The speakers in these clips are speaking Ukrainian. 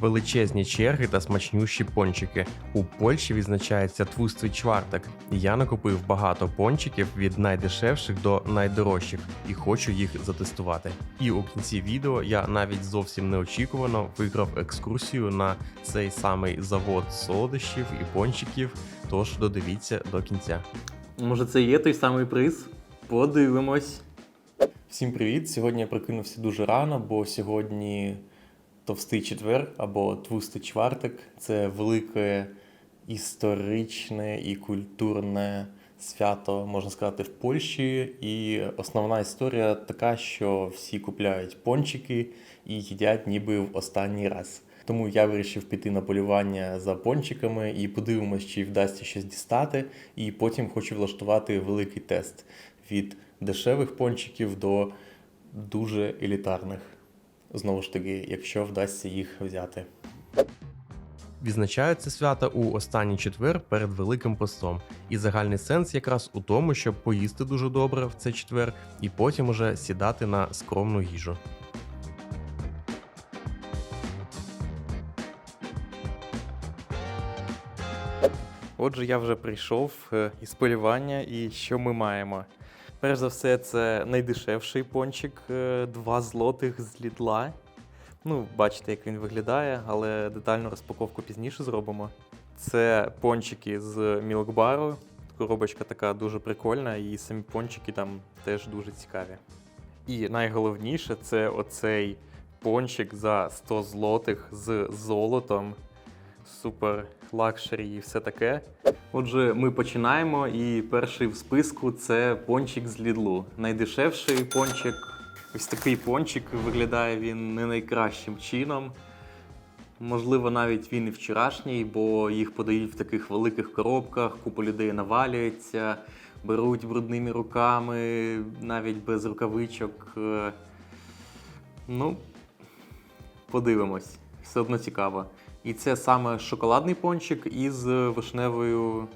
величезні черги та смачнющі пончики. У Польщі відзначається твустий чвартак. Я накупив багато пончиків від найдешевших до найдорожчих і хочу їх затестувати. І у кінці відео я навіть зовсім неочікувано виграв екскурсію на цей самий завод солодощів і пончиків. Тож додивіться до кінця. Може, це є той самий приз? Подивимось. Всім привіт! Сьогодні я прокинувся дуже рано, бо сьогодні товстий четвер або твустий чвартик. Це велике історичне і культурне свято, можна сказати, в Польщі. І основна історія така, що всі купляють пончики і їдять ніби в останній раз. Тому я вирішив піти на полювання за пончиками і подивимось, чи вдасться щось дістати. І потім хочу влаштувати великий тест від дешевих пончиків до дуже елітарних. Знову ж таки, якщо вдасться їх взяти. Відзначають це свято у останній четвер перед Великим постом. І загальний сенс якраз у тому, щоб поїсти дуже добре в цей четвер і потім уже сідати на скромну їжу. Отже, я вже прийшов е, із полювання, і що ми маємо? Перш за все, це найдешевший пончик, 2 злотих з лідла. Ну, бачите, як він виглядає, але детальну розпаковку пізніше зробимо. Це пончики з мілкбару. Коробочка така дуже прикольна, і самі пончики там теж дуже цікаві. І найголовніше це оцей пончик за 100 злотих з золотом. Супер лакшері і все таке. Отже, ми починаємо, і перший в списку це пончик з Лідлу. Найдешевший пончик. Ось такий пончик виглядає він не найкращим чином. Можливо, навіть він і вчорашній, бо їх подають в таких великих коробках, купа людей навалюється, беруть брудними руками, навіть без рукавичок. Е, Ну, подивимось. Все одно цікаво. І це саме шоколадний пончик із вишневою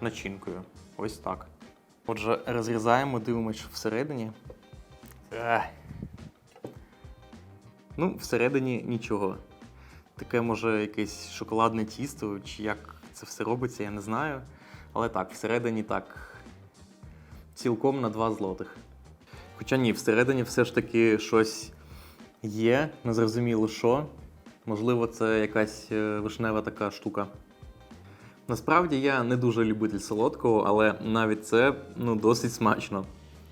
начинкою. Ось так. Отже, розрізаємо, дивимося, що всередині. Ех. Ну, всередині нічого. Таке, може, якесь шоколадне тісто, чи як це все робиться, я не знаю. Але так, всередині так. Цілком на 2 злотих. Хоча ні, всередині все ж таки щось є, незрозуміло що. Можливо, це якась е, вишнева така штука. Насправді я не дуже любитель солодкого, але навіть це ну, досить смачно.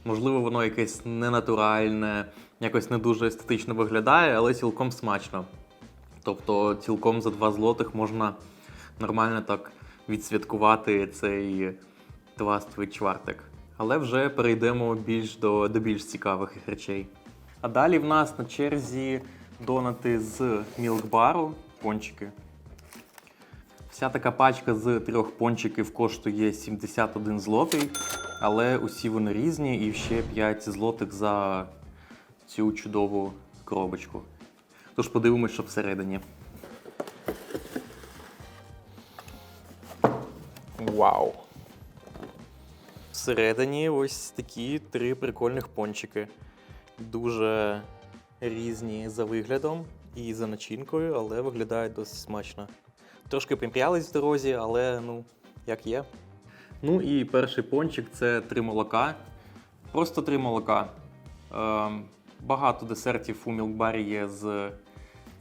Можливо, воно якесь ненатуральне, якось не дуже естетично виглядає, але цілком смачно. Тобто, цілком за 2 злотих можна нормально так відсвяткувати цей тваствий чвартик. Але вже перейдемо більш до, до більш цікавих речей. А далі в нас на черзі донати з мілкбару, пончики. Вся така пачка з трьох пончиків коштує 71 злотий, але усі вони різні і ще 5 злотих за цю чудову коробочку. Тож подивимось, що всередині. Вау! Всередині ось такі три прикольних пончики. Дуже різні за виглядом і за начинкою, але виглядають досить смачно. Трошки примпрялись в дорозі, але ну, як є. Ну і перший пончик це три молока. Просто три молока. Ем, багато десертів у мілкбарі є з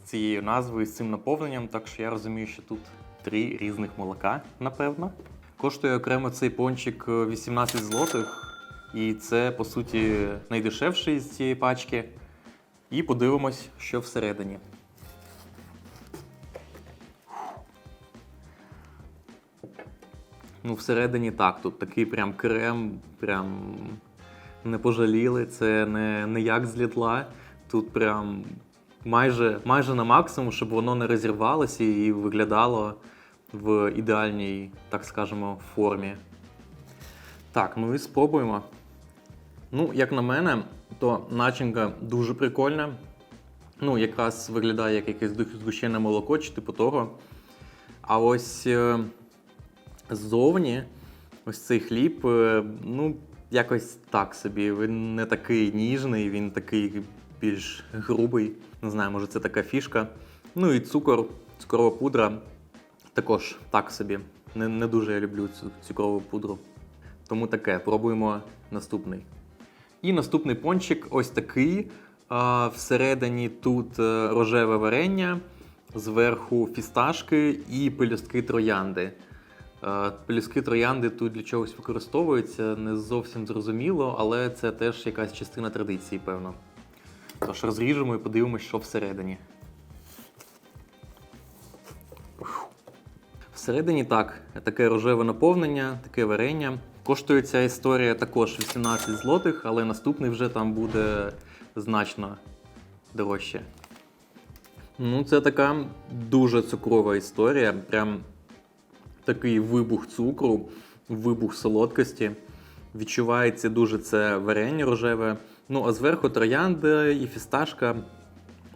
цією назвою, з цим наповненням, так що я розумію, що тут три різних молока, напевно. Коштує окремо цей пончик е, 18 злотих, і це, по суті, найдешевший з цієї пачки. І подивимось, що всередині. Ну, всередині так, тут такий прям крем, прям не пожаліли. Це не, не як з літла. Тут прям майже, майже на максимум, щоб воно не розірвалося і виглядало в ідеальній, так скажемо, формі. Так, ну і спробуємо. Ну, як на мене, то начинка дуже прикольна. Ну, якраз виглядає як якесь згущене молоко чи типу того. А ось е, ззовні, ось цей хліб, е, ну, якось так собі. Він не такий ніжний, він такий більш грубий. Не знаю, може це така фішка. Ну і цукор, цукрова пудра також так собі. Не, не дуже я люблю цю цукрову пудру. Тому таке, пробуємо наступний. І наступний пончик ось такий. Всередині тут е, рожеве варення, зверху фісташки і пелюстки троянди. Е, Пелюстки троянди тут для чогось використовуються, не зовсім зрозуміло, але це теж якась частина традиції, певно. Тож розріжемо і подивимось, що всередині. Всередині так, таке рожеве наповнення, таке варення. Коштує ця історія також 18 злотих, але наступний вже там буде значно дорожче. Ну, це така дуже цукрова історія. Прям такий вибух цукру, вибух солодкості. Відчувається дуже це варення рожеве. Ну, а зверху троянда і фісташка,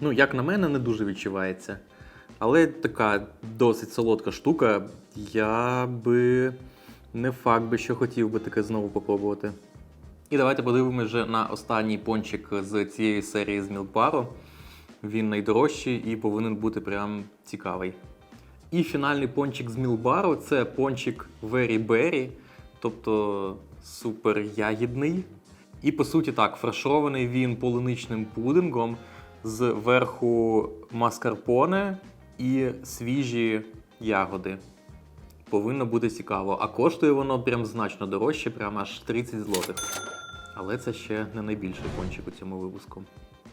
ну, як на мене, не дуже відчувається. Але така досить солодка штука. Я би не факт би, що хотів би таке знову попробувати. І давайте подивимося вже на останній пончик з цієї серії з Мілпаро. Він найдорожчий і повинен бути прям цікавий. І фінальний пончик з Мілбару це пончик Very Berry, тобто супер ягідний. І по суті так, фаршований він полуничним пудингом, зверху маскарпоне і свіжі ягоди. Повинно бути цікаво. А коштує воно прям значно дорожче, прям аж 30 злотих. Але це ще не найбільший пончик у цьому випуску.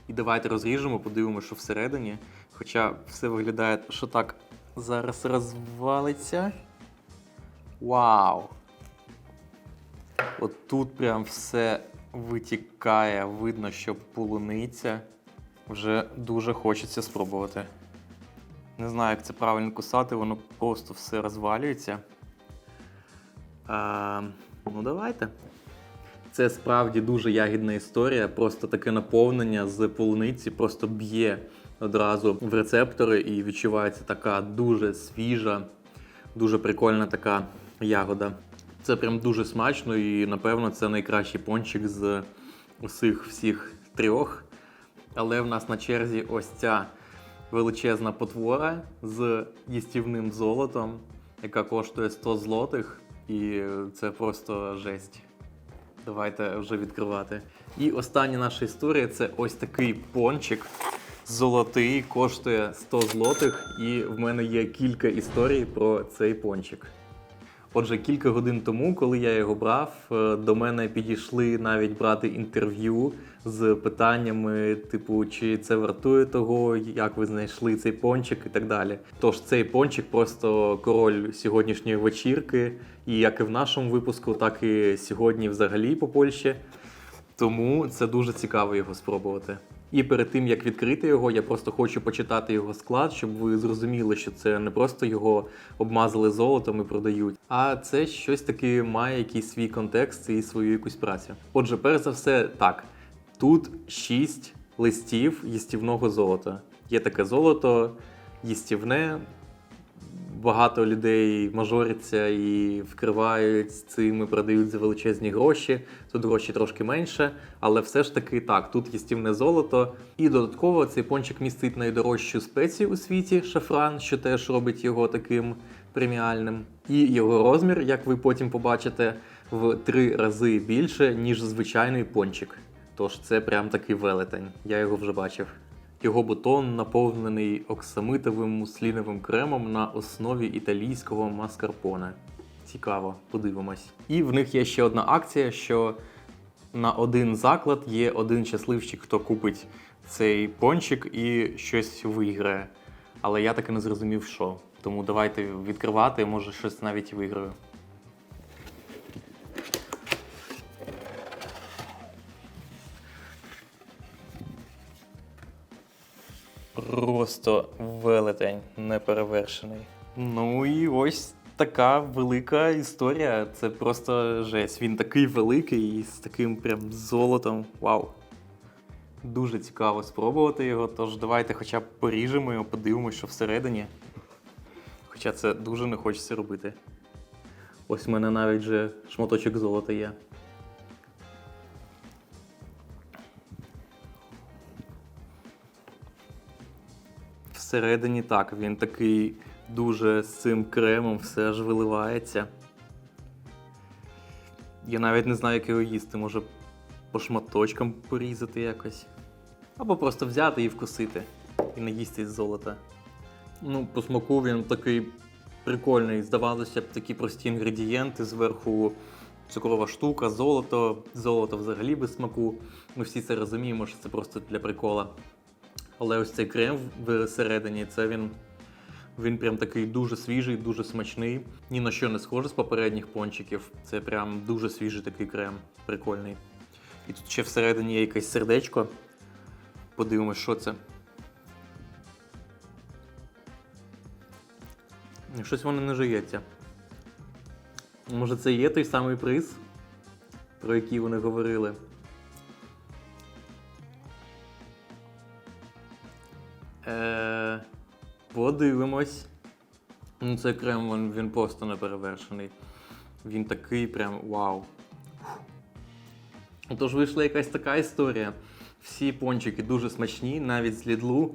І давайте розріжемо, подивимося, що всередині. Хоча все виглядає, що так зараз розвалиться. Вау! От тут прям все витікає, видно, що полуниця. Вже дуже хочеться спробувати. Не знаю, як це правильно кусати, воно просто все розвалюється. А, ну, давайте. Це справді дуже ягідна історія. Просто таке наповнення з полуниці просто б'є одразу в рецептори і відчувається така дуже свіжа, дуже прикольна така ягода. Це прям дуже смачно і, напевно, це найкращий пончик з усіх всіх трьох. Але в нас на черзі ось ця величезна потвора з їстівним золотом, яка коштує 100 злотих, і це просто жесть. Давайте вже відкривати. І остання наша історія це ось такий пончик. Золотий коштує 100 злотих, і в мене є кілька історій про цей пончик. Отже, кілька годин тому, коли я його брав, е, до мене підійшли навіть брати інтерв'ю з питаннями, типу, чи це вартує того, як ви знайшли цей пончик і так далі. Тож цей пончик просто король сьогоднішньої вечірки, і як і в нашому випуску, так і сьогодні взагалі по Польщі. Тому це дуже цікаво його спробувати. І перед тим як відкрити його, я просто хочу почитати його склад, щоб ви зрозуміли, що це не просто його обмазали золотом і продають, а це щось таки має якийсь свій контекст і свою якусь працю. Отже, перш за все, так, тут 6 листів їстівного золота. Є таке золото, їстівне, багато людей мажоряться і вкривають цим і продають за величезні гроші. Тут гроші трошки менше, але все ж таки так, тут їстівне золото. І додатково цей пончик містить найдорожчу спецію у світі шафран, що теж робить його таким преміальним. І його розмір, як ви потім побачите, в три рази більше, ніж звичайний пончик. Тож це прям такий велетень. Я його вже бачив. Його бутон наповнений оксамитовим мусліновим кремом на основі італійського маскарпоне. Цікаво, подивимось. І в них є ще одна акція, що на один заклад є один щасливчик, хто купить цей пончик і щось виграє. Але я таки не зрозумів, що. Тому давайте відкривати, може щось навіть виграю. Просто велетень неперевершений. Ну і ось така велика історія. Це просто жесть. Він такий великий і з таким прям золотом. Вау. Дуже цікаво спробувати його. Тож давайте хоча б поріжемо його, подивимося, що всередині. Хоча це дуже не хочеться робити. Ось в мене навіть вже шматочок золота є. Всередині так, він такий дуже з цим кремом все аж виливається. Я навіть не знаю, як його їсти. Може по шматочкам порізати якось. Або просто взяти і вкусити. І не їсти з золота. Ну, по смаку він такий прикольний. Здавалося б, такі прості інгредієнти, зверху цукрова штука, золото, золото взагалі без смаку. Ми всі це розуміємо, що це просто для прикола. Але ось цей крем всередині, це він. Він прям такий дуже свіжий, дуже смачний. Ні на що не схоже з попередніх пончиків. Це прям дуже свіжий такий крем, прикольний. І тут ще всередині є якесь сердечко. Подивимось, що це. Щось воно не жується. Може, це є той самий приз, про який вони говорили. Подивимось. Ну, цей крем він, він просто неперевершений. Він такий прям вау. Тож вийшла якась така історія. Всі пончики дуже смачні, навіть з лідлу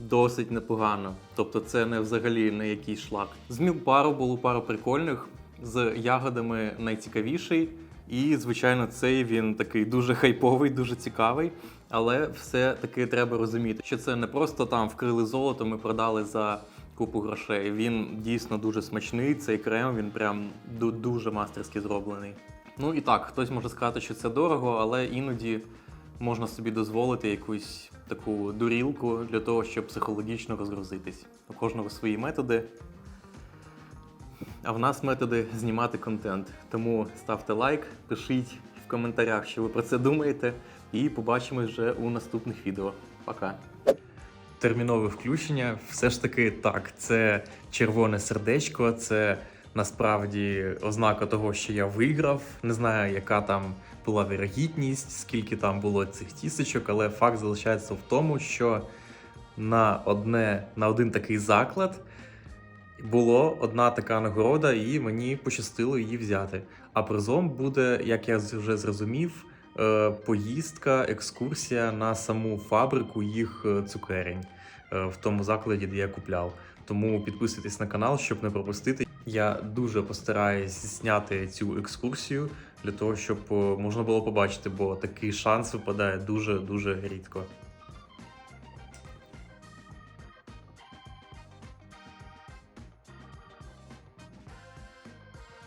досить непогано. Тобто це не взагалі не якийсь шлак. З мілпару було пару прикольних, з ягодами найцікавіший. І, звичайно, цей він такий дуже хайповий, дуже цікавий. Але все-таки треба розуміти, що це не просто там вкрили золотом і продали за купу грошей. Він дійсно дуже смачний. Цей крем він прям ду- дуже мастерськи зроблений. Ну і так, хтось може сказати, що це дорого, але іноді можна собі дозволити якусь таку дурілку для того, щоб психологічно розгрузитись. У кожного свої методи. А в нас методи знімати контент. Тому ставте лайк, пишіть в коментарях, що ви про це думаєте, і побачимось вже у наступних відео. Пока! термінове включення. Все ж таки так, це червоне сердечко, це насправді ознака того, що я виграв. Не знаю, яка там була вірогідність, скільки там було цих тісочок, але факт залишається в тому, що на одне на один такий заклад було одна така нагорода, і мені пощастило її взяти. А призом буде, як я вже зрозумів, е, поїздка, екскурсія на саму фабрику їх е, цукерень е, в тому закладі, де я купляв. Тому підписуйтесь на канал, щоб не пропустити. Я дуже постараюсь зняти цю екскурсію для того, щоб можна було побачити, бо такий шанс випадає дуже дуже рідко.